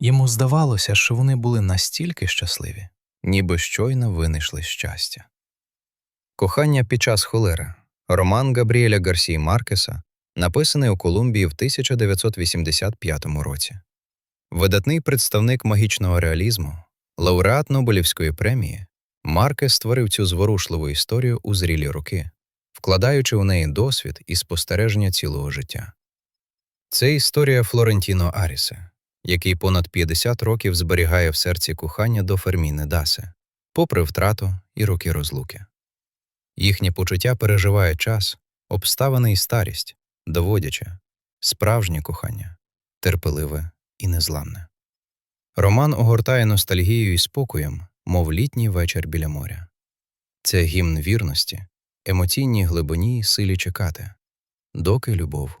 Йому здавалося, що вони були настільки щасливі, ніби щойно винайшли щастя. Кохання під час холери. Роман Габріеля Гарсії Маркеса, написаний у Колумбії в 1985 році. Видатний представник магічного реалізму, лауреат Нобелівської премії, Маркес створив цю зворушливу історію у зрілі роки, вкладаючи у неї досвід і спостереження цілого життя. Це історія Флорентіно Арісе, який понад 50 років зберігає в серці кохання до Ферміни Даси, попри втрату і роки розлуки. Їхнє почуття переживає час, обставини і старість, доводячи справжнє кохання, терпеливе і незламне. Роман огортає ностальгією і спокоєм, мов літній вечір біля моря. Це гімн вірності, емоційній глибині і силі чекати, доки любов